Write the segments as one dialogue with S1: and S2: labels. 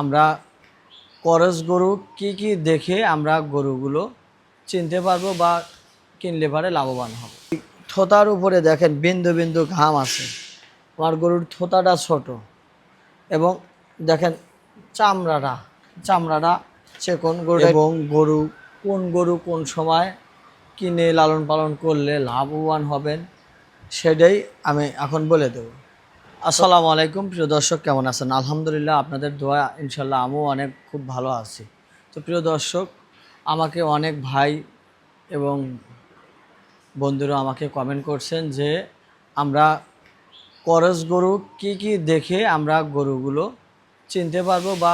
S1: আমরা করস গরু কি কি দেখে আমরা গরুগুলো চিনতে পারব বা কিনলে পারে লাভবান হব। থোতার উপরে দেখেন বিন্দু বিন্দু ঘাম আছে। আমার গরুর থোতাটা ছোট এবং দেখেন চামড়াটা চামড়াটা চেকন গরু এবং গরু কোন গরু কোন সময় কিনে লালন পালন করলে লাভবান হবেন সেটাই আমি এখন বলে দেবো। আসসালামু আলাইকুম, প্রিয় দর্শক, কেমন আছেন? আলহামদুলিল্লাহ, আপনাদের দোয়া ইনশাল্লাহ আমিও অনেক খুব ভালো আছি। তো প্রিয় দর্শক, আমাকে অনেক ভাই এবং বন্ধুরা আমাকে কমেন্ট করছেন যে, আমরা করস গরু কি কি দেখে আমরা গরুগুলো চিনতে পারব বা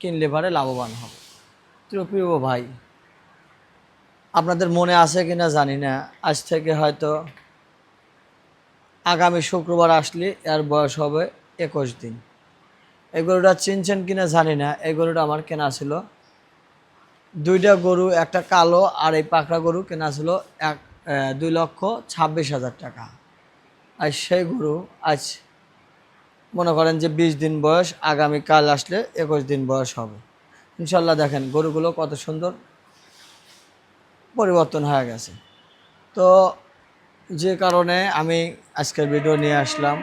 S1: কিনলে পারে লাভবান হব। তো প্রিয় ভাই, আপনাদের মনে আছে কিনা জানি না। আজ থেকে হয়তো আগামী শুক্রবার আসলে এর বয়স হবে একুশ দিন। এই গরুটা চিনছেন কিনা জানি না। এই গরুটা আমার কেনা ছিল। দুইটা গরু, একটা কালো আর এই পাকড়া গরু কেনা ছিল এক দুই লক্ষ ছাব্বিশ হাজার টাকা। আর সেই গরু আজ মনে করেন যে বিশ দিন বয়স, আগামী কাল আসলে একুশ দিন বয়স হবে। ইনশাল্লাহ দেখেন গরুগুলো কত সুন্দর পরিবর্তন হয়ে গেছে। তো যে কারণে আমি আজকের ভিডিও নিয়ে আসলাম।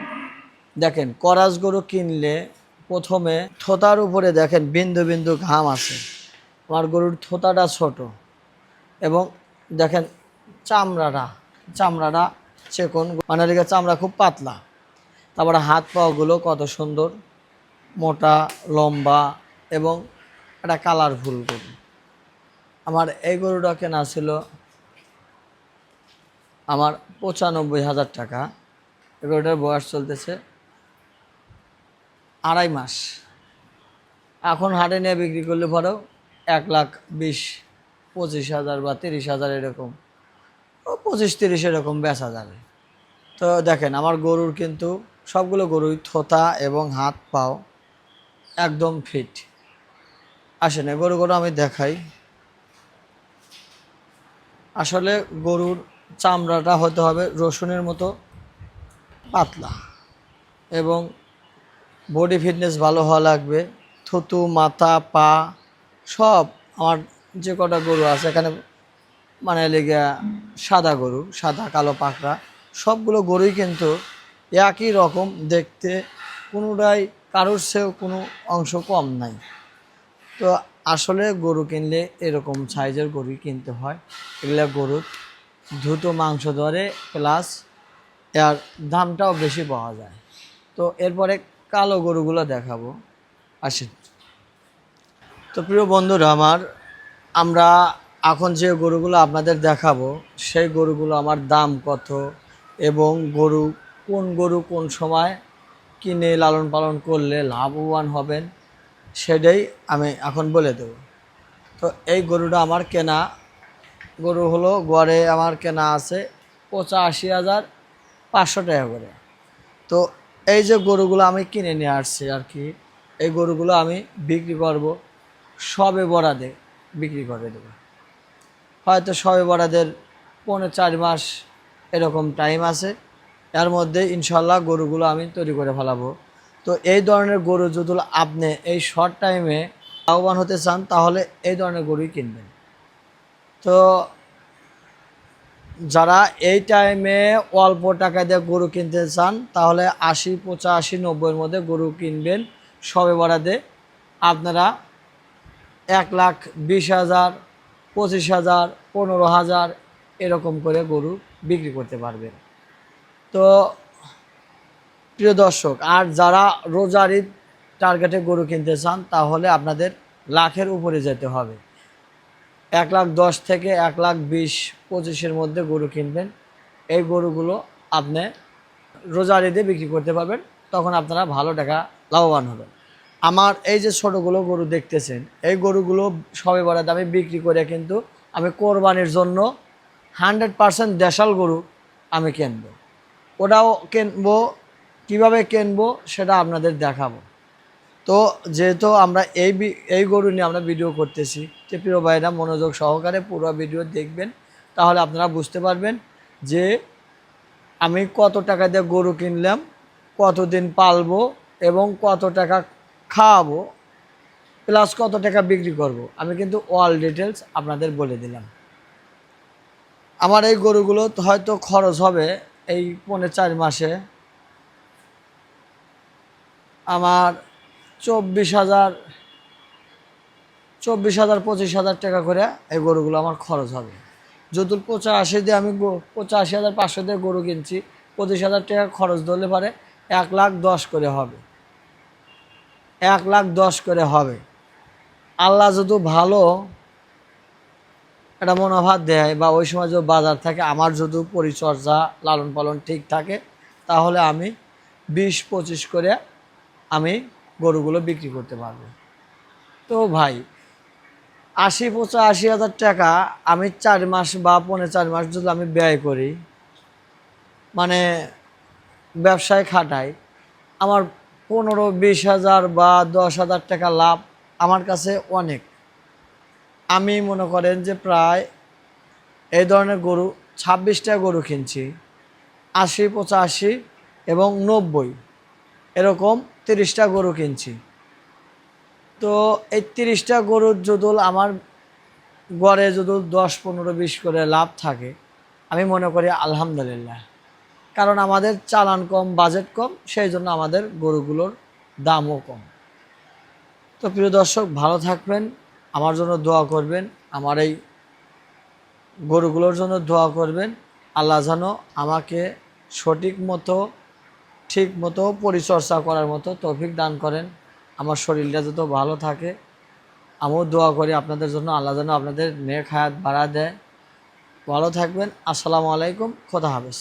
S1: দেখেন, করাস গরু কিনলে প্রথমে থোতার উপরে দেখেন বিন্দু বিন্দু ঘাম আছে। আমার গরুর থোতাটা ছোট এবং দেখেন চামড়াটা চামড়াটা চেকন মানে দিকে চামড়া খুব পাতলা। তারপরে হাত পাগুলো কত সুন্দর, মোটা, লম্বা এবং একটা কালারফুল গরু। আমার এই গরুটা কেনা ছিল আমার পঁচানব্বই হাজার টাকা। এগুলোটার বয়স চলতেছে আড়াই মাস। এখন হাটে নিয়ে বিক্রি করলে পরেও এক লাখ বিশ, পঁচিশ হাজার বা তিরিশ হাজার এরকম। পঁচিশ তিরিশ এরকম বেচা যাবে। তো দেখেন, আমার গরুর কিন্তু সবগুলো গরুই থোতা এবং হাত পাও একদম ফিট। আসেন গরুগুলো আমি দেখাই। আসলে গরুর চামড়াটা হতে হবে রসুনের মতো পাতলা। এবং বডি ফিটনেস ভালো হওয়া লাগবে। থুতু, মাথা, পা, সব আমার যে কটা গরু আছে, এখানে মানে লেগে সাদা গরু, সাদা, কালো, পাকড়া, সবগুলো গরুই কিন্তু একই রকম দেখতে, কোনোটাই কারোর সেও কোনো অংশ কম নাই। তো আসলে গরু কিনলে এরকম সাইজের গরুই কিনতে হয়। এগুলা গরুর দ্রুত মাংস ধরে প্লাস এর দামটাও বেশি পাওয়া যায়। তো এরপরে কালো গরুগুলো দেখাবো। আসেন। তো প্রিয় বন্ধুরা আমার, আমরা এখন যে গরুগুলো আপনাদের দেখাবো, সেই গরুগুলো আমার দাম কত এবং গরু কোন গরু কোন সময় কিনে লালন পালন করলে লাভবান হবেন, সেটাই আমি এখন বলে দেব। তো এই গরুটা আমার কেনা গরু হলো গড়ে আমার কেনা আছে পঁচাশি হাজার পাঁচশো টাকা করে। তো এই যে গরুগুলো আমি কিনে নিয়ে আসছি আর কি, এই গরুগুলো আমি বিক্রি করব সবে বরাদে, বিক্রি করে দেবো। হয়তো সবে বরাদের পৌনে চার মাস এরকম টাইম আছে, এর মধ্যে ইনশাল্লাহ গরুগুলো আমি তৈরি করে ফেলাবো। তো এই ধরনের গরু যদি আপনি এই শর্ট টাইমে লাভবান হতে চান, তাহলে এই ধরনের গরুই কিনবেন। তো যারা এই টাইমে অল্প টাকা দিয়ে গরু কিনতে চান, তাহলে আশি, পঁচাশি, নব্বইয়ের মধ্যে গরু কিনবেন। সবে বরাদে আপনারা এক লাখ বিশ হাজার, পঁচিশ হাজার, পনেরো হাজার এরকম করে গরু বিক্রি করতে পারবেন। তো প্রিয় দর্শক, আর যারা রোজার টার্গেটে গরু কিনতে চান, তাহলে আপনাদের লাখের উপরে যেতে হবে। এক লাখ দশ থেকে এক লাখ বিশ পঁচিশের মধ্যে গরু কিনবেন। এই গরুগুলো আপনি রোজার ঈদে বিক্রি করতে পারবেন, তখন আপনারা ভালো টাকা লাভবান হবেন। আমার এই যে ছোটোগুলো গরু দেখতেছেন, এই গরুগুলো সবে বড় দামে বিক্রি করে কিন্তু আমি কোরবানির জন্য হান্ড্রেড পারসেন্ট দেশাল গরু আমি কিনবো। ওটাও কিনবো, কীভাবে কিনবো সেটা আপনাদের দেখাবো। তো যেহেতু আমরা এই এই গরু নিয়ে আমরা ভিডিও করতেছি যে প্রিয় ভাইরা মনোযোগ সহকারে পুরো ভিডিও দেখবেন, তাহলে আপনারা বুঝতে পারবেন যে আমি কত টাকা দিয়ে গরু কিনলাম, কতদিন পালবো এবং কত টাকা খাওয়াবো প্লাস কত টাকা বিক্রি করব, আমি কিন্তু অল ডিটেলস আপনাদের বলে দিলাম। আমার এই গরুগুলো হয়তো খরচ হবে এই পৌনে চার মাসে। আমার চব্বিশ হাজার চব্বিশ হাজার, পঁচিশ হাজার টাকা করে এই গরুগুলো আমার খরচ হবে। যদি পঁচাশি দিয়ে আমি পঁচাশি হাজার, পাঁচশো দিয়ে গরু কিনছি, পঁচিশ হাজার টাকা খরচ ধরলে পারে এক লাখ দশ করে হবে। এক লাখ দশ করে হবে। আল্লাহ যদি ভালো একটা মনোভাব দেয় বা ওই সময় যদি বাজার থাকে, আমার যদি পরিচর্যা লালন পালন ঠিক থাকে, তাহলে আমি বিশ পঁচিশ করে আমি গরুগুলো বিক্রি করতে পারব। তো ভাই, আশি পঁচাশি হাজার টাকা আমি চার মাস বা পৌনে চার মাস যদি আমি ব্যয় করি মানে ব্যবসায় খাটাই, আমার পনেরো বিশ হাজার বা দশ হাজার টাকা লাভ আমার কাছে অনেক। আমি মনে করেন যে প্রায় এই ধরনের গরু, ছাব্বিশটা গরু কিনছি, আশি পঁচাশি এবং নব্বই। এরকম তিরিশটা গরু কিনছি। তো এই তিরিশটা গরুর যদুল আমার গড়ে যদি দশ, পনেরো, বিশ করে লাভ থাকে। আমি মনে করি আলহামদুলিল্লাহ। কারণ আমাদের চালান কম, বাজেট কম, সেই জন্য আমাদের গরুগুলোর দামও কম। তো প্রিয় দর্শক, ভালো থাকবেন, আমার জন্য দোয়া করবেন, আমার এই গরুগুলোর জন্য দোয়া করবেন। আল্লাহ যেন আমাকে সঠিক মতো ঠিক মতো পরিচর্যা করার মতো তৌফিক দান করেন। আমার শরীরটা যত ভালো থাকে, আমিও দোয়া করি আপনাদের জন্য, আল্লাহ যেন আপনাদের নেক হায়াত বাড়া দেয়। ভালো থাকবেন, আসসালামু আলাইকুম, খোদা হাফেজ।